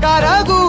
carango